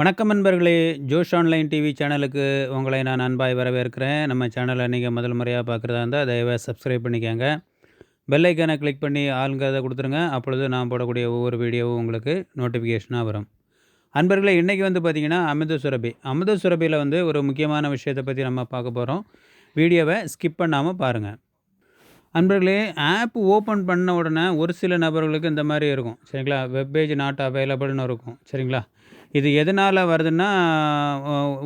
வணக்கம் நண்பர்களே ஜோஷ் online TV சேனலுக்கு உங்களை நான் அன்பாய் வரவேற்கிறேன். நம்ம சேனலை நீங்கள் முதல் முறையாக பார்க்குறதா இருந்தால் தயவாக சப்ஸ்கிரைப் பண்ணிக்கோங்க. பெல்லைக்கானை கிளிக் பண்ணி ஆளுங்கிறத கொடுத்துருங்க. அப்பொழுது நான் போடக்கூடிய ஒவ்வொரு வீடியோவும் உங்களுக்கு நோட்டிஃபிகேஷனாக வரும். அன்பர்களே இன்றைக்கி வந்து பார்த்திங்கன்னா அமிர்த சுரபி. அமிர்த சுரபியில் வந்து ஒரு முக்கியமான விஷயத்தை பற்றி நம்ம பார்க்க போகிறோம் வீடியோவை ஸ்கிப் பண்ணாமல் பாருங்கள் அன்பர்களே ஆப் ஓப்பன் பண்ண உடனே ஒரு சில நபர்களுக்கு இந்த மாதிரி இருக்கும். சரிங்களா? வெப்பேஜ் நாட் அவைலபிள்னு இருக்கும். சரிங்களா? இது எதனால் வருதுன்னா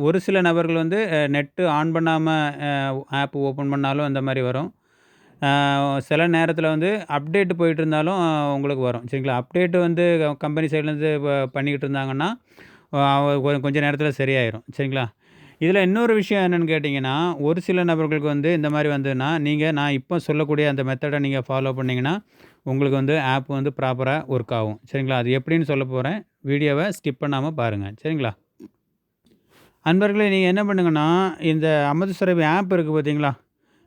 ஒரு சில நபர்கள் வந்து நெட்டு ஆன் பண்ணாமல் ஆப் ஓப்பன் பண்ணாலும் அந்த மாதிரி வரும். சில நேரத்தில் வந்து அப்டேட் போயிட்டு இருந்தாலும் உங்களுக்கு வரும். சரிங்களா? அப்டேட்டு வந்து கம்பெனி சைட்லேருந்து பண்ணிக்கிட்டு இருந்தாங்கன்னா கொஞ்சம் நேரத்தில் சரியாயிரும். சரிங்களா? இதில் இன்னொரு விஷயம் என்னென்னு கேட்டிங்கன்னா ஒரு சில நபர்களுக்கு வந்து இந்த மாதிரி வந்ததுன்னா நீங்கள் நான் இப்போ சொல்லக்கூடிய அந்த மெத்தடை நீங்கள் ஃபாலோ பண்ணிங்கன்னா உங்களுக்கு வந்து ஆப் வந்து ப்ராப்பராக ஒர்க் ஆகும். சரிங்களா? அது எப்படின்னு சொல்ல போகிறேன் வீடியோவை ஸ்கிப் பண்ணாமல் பாருங்கள் சரிங்களா? அன்பர்களே நீங்கள் என்ன பண்ணுங்கன்னா இந்த அமிர்தஸ்வரபி ஆப் இருக்குது பார்த்தீங்களா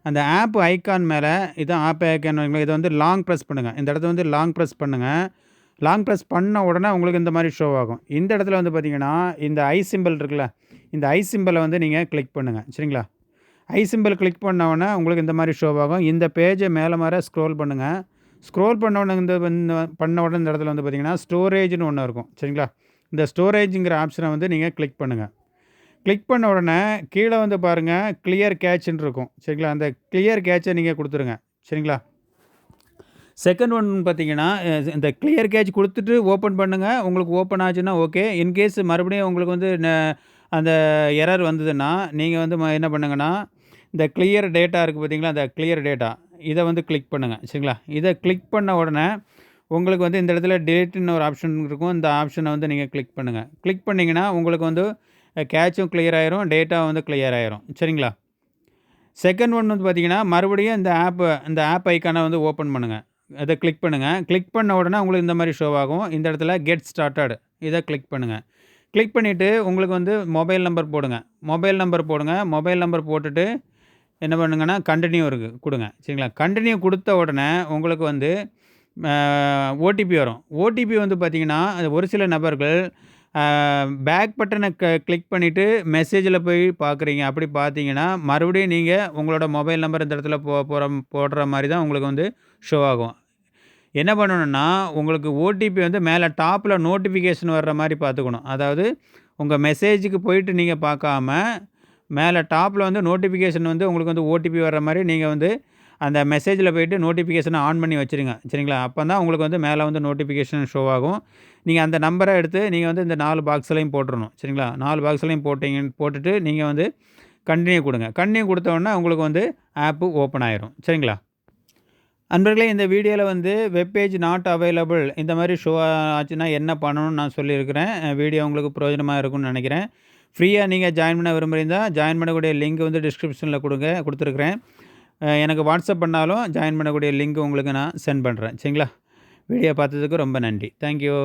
அந்த ஆப் ஐக்கான் மேலே இதான் ஆப் ஐக்கான் இதை வந்து லாங் ப்ரெஸ் பண்ணுங்கள் இந்த இடத்த வந்து லாங் ப்ரெஸ் பண்ணுங்கள் லாங் ப்ரெஸ் பண்ண உடனே உங்களுக்கு இந்த மாதிரி ஷோ ஆகும். இந்த இடத்துல வந்து பார்த்திங்கன்னா இந்த ஐ சிம்பிள் இருக்குல்ல இந்த ஐ சிம்பிளை வந்து நீங்கள் கிளிக் பண்ணுங்கள் சரிங்களா? ஐ சிம்பிள் கிளிக் பண்ண உங்களுக்கு இந்த மாதிரி ஷோ ஆகும். இந்த பேஜை மேலே மாற ஸ்க்ரோல் பண்ணுங்கள் ஸ்க்ரோல் பண்ண உடனே இந்த பண்ண உடனே இந்த இடத்துல வந்து பார்த்திங்கன்னா ஸ்டோரேஜ்னு ஒன்று இருக்கும். சரிங்களா? இந்த ஸ்டோரேஜுங்கிற ஆப்ஷனை வந்து நீங்கள் கிளிக் பண்ணுங்கள் கிளிக் பண்ண உடனே கீழே வந்து பாருங்கள் கிளியர் கேட்சுன்னு இருக்கும். சரிங்களா? அந்த கிளியர் கேட்சை நீங்கள் கொடுத்துருங்க. சரிங்களா? செகண்ட் ஒன் பார்த்தீங்கன்னா இந்த கிளியர் கேட்ச் கொடுத்துட்டு ஓப்பன் பண்ணுங்கள் உங்களுக்கு ஓப்பன் ஆச்சுன்னா ஓகே இன்கேஸ் மறுபடியும் உங்களுக்கு வந்து அந்த எரர் வந்ததுன்னா நீங்கள் வந்து என்ன பண்ணுங்கன்னா இந்த கிளியர் டேட்டா இருக்குது பார்த்தீங்களா? அந்த கிளியர் டேட்டா இதை வந்து கிளிக் பண்ணுங்கள் சரிங்களா? இதை கிளிக் பண்ண உடனே உங்களுக்கு வந்து இந்த இடத்துல டெலிட்னு ஒரு ஆப்ஷன் இருக்கும். இந்த ஆப்ஷனை வந்து நீங்கள் கிளிக் பண்ணுங்கள் கிளிக் பண்ணிங்கன்னா உங்களுக்கு வந்து கேட்சும் கிளியர் ஆயிரும் டேட்டா வந்து கிளியர் ஆயிரும். சரிங்களா? செகண்ட் ஒன் வந்து பார்த்தீங்கன்னா மறுபடியும் இந்த ஆப்பை இந்த ஆப் ஐக்கானை வந்து ஓப்பன் பண்ணுங்கள் இதை கிளிக் பண்ணுங்கள் கிளிக் பண்ண உடனே உங்களுக்கு இந்த மாதிரி ஷோ ஆகும். இந்த இடத்துல கெட் ஸ்டார்டட் இதை கிளிக் பண்ணுங்கள் கிளிக் பண்ணிவிட்டு உங்களுக்கு வந்து மொபைல் நம்பர் போடுங்க. மொபைல் நம்பர் போடுங்க. மொபைல் நம்பர் போட்டுட்டு என்ன பண்ணுங்கன்னா கண்டினியூ இருக்குது கொடுங்க. சரிங்களா? கண்டினியூ கொடுத்த உடனே உங்களுக்கு வந்து ஓடிபி வரும். ஓடிபி வந்து பார்த்திங்கன்னா அது ஒரு சில நபர்கள் பேக் பட்டனை க கிளிக் பண்ணிவிட்டு மெசேஜில் போய் பார்க்குறீங்க. அப்படி பார்த்தீங்கன்னா மறுபடியும் நீங்கள் உங்களோட மொபைல் நம்பர் இந்த இடத்துல போ போகிற போடுற மாதிரி தான் உங்களுக்கு வந்து ஷோ ஆகும். என்ன பண்ணணும்னா உங்களுக்கு ஓடிபி வந்து மேலே டாப்பில் நோட்டிஃபிகேஷன் வர்ற மாதிரி பார்த்துக்கணும். அதாவது உங்கள் மெசேஜுக்கு போயிட்டு நீங்கள் பார்க்காம மேலே டாப்பில் வந்து நோட்டிஃபிகேஷன் வந்து உங்களுக்கு வந்து ஓடிபி வர்ற மாதிரி நீங்கள் வந்து அந்த மெசேஜில் போய்ட்டு நோட்டிஃபிகேஷனை ஆன் பண்ணி வச்சுருங்க. சரிங்களா? அப்போ தான் உங்களுக்கு வந்து மேலே வந்து நோட்டிஃபிகேஷன் ஷோ ஆகும். நீங்கள் அந்த நம்பரை எடுத்து நீங்கள் வந்து இந்த நாலு பாக்ஸ்லையும் போட்டுடணும் சரிங்களா? நாலு பாக்ஸ்லையும் போட்டிங்க போட்டுட்டு நீங்கள் வந்து கண்டினியூ கொடுங்க. கண்டினியூ கொடுத்தோடனே உங்களுக்கு வந்து ஆப்பு ஓப்பன் ஆயிரும். சரிங்களா? அன்பர்களே இந்த வீடியோவில் வந்து வெப்பேஜ் நாட் அவைலபிள் இந்த மாதிரி ஷோ ஆச்சுன்னா என்ன பண்ணணும்னு நான் சொல்லியிருக்கிறேன். வீடியோ உங்களுக்கு பிரயோஜனமாக இருக்கும்னு நினைக்கிறேன். ஃப்ரீயாக நீங்கள் ஜாயின் பண்ண விரும்புகிறீங்க ஜாயின் பண்ணக்கூடிய லிங்க் வந்து டிஸ்கிரிப்ஷனில் கொடுங்க கொடுத்துருக்குறேன். எனக்கு வாட்ஸ்அப் பண்ணாலும் ஜாயின் பண்ணக்கூடிய லிங்க் உங்களுக்கு நான் சென்ட் பண்ணுறேன் சரிங்களா? வீடியோ பார்த்ததுக்கு ரொம்ப நன்றி. தேங்க்யூ